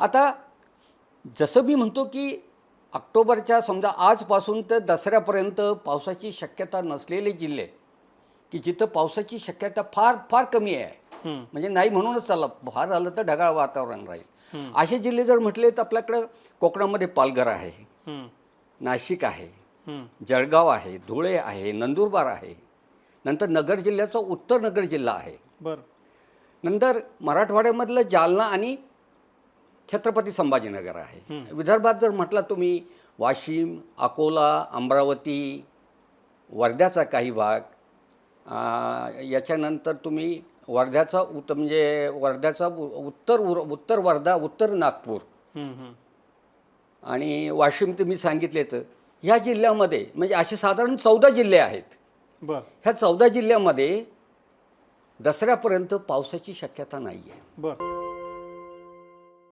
आता जसं मी म्हणतो की ऑक्टोबरच्या समजा आजपासून तर दसऱ्यापर्यंत पावसाची शक्यता नसलेले जिल्हे की जिथं पावसाची शक्यता फार फार कमी आहे. म्हणजे नाही म्हणूनच चाललं फार झालं तर ढगाळ वातावरण राहील असे जिल्हे जर म्हटले तर आपल्याकडं कोकणामध्ये पालघर आहे. नाशिक आहे. जळगाव आहे धुळे आहे नंदुरबार आहे नंतर नगर जिल्ह्याचा उत्तर नगर जिल्हा आहे बर नंतर मराठवाड्यामधलं जालना आणि छत्रपती संभाजीनगर आहे. विदर्भात जर म्हटलं तुम्ही वाशिम अकोला अमरावती वर्ध्याचा काही भाग याच्यानंतर तुम्ही वर्ध्याचा उत म्हणजे वर्ध्याचा उत्तर उर उत्तर वर्धा उत्तर नागपूर. आणि वाशिम तुम्ही सांगितले तर ह्या जिल्ह्यामध्ये म्हणजे असे साधारण चौदा जिल्हे आहेत. बर. ह्या चौदा जिल्ह्यामध्ये दसऱ्यापर्यंत पावसाची शक्यता नाही आहे बर.